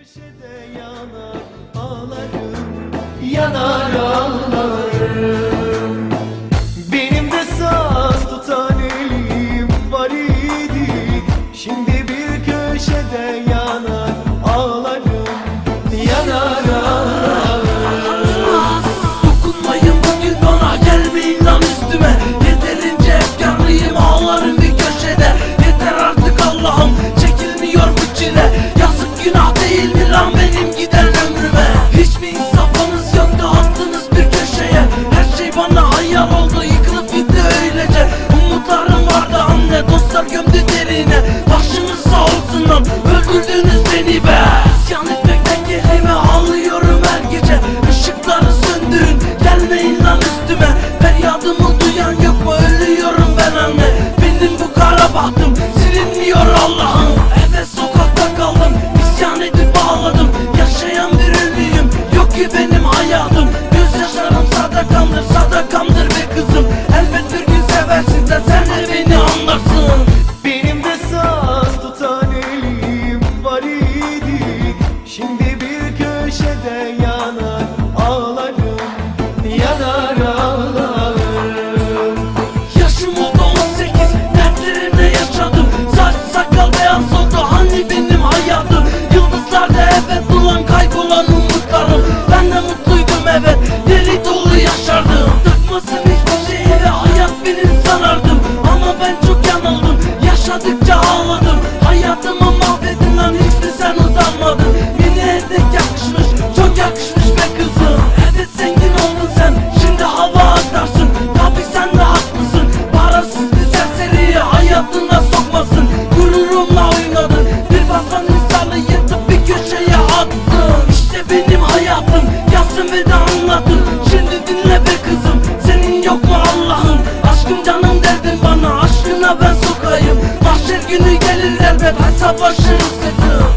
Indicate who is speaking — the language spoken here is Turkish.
Speaker 1: Köşede yanar ağlarım, yanar ağlarım.
Speaker 2: baktım Silinmiyor Allah'ım. Eve sokakta kaldım İsyan edip ağladım. Yaşayan bir ölüyüm Yok ki benim hayatım. Göz yaşlarım sadakamdır Sadakamdır be kızım. Elbet bir gün seversin de sen de beni anlarsın.
Speaker 1: Benim de saz tutan elim var idi. Şimdi bir köşede
Speaker 2: yaptım? Yaptım ve de anladım Şimdi dinle be kızım Senin yok mu Allah'ın? Aşkım canım derdin bana. Aşkına ben sokayım. Mahşer günü gelir elbet. Hesap başırız
Speaker 1: kızım.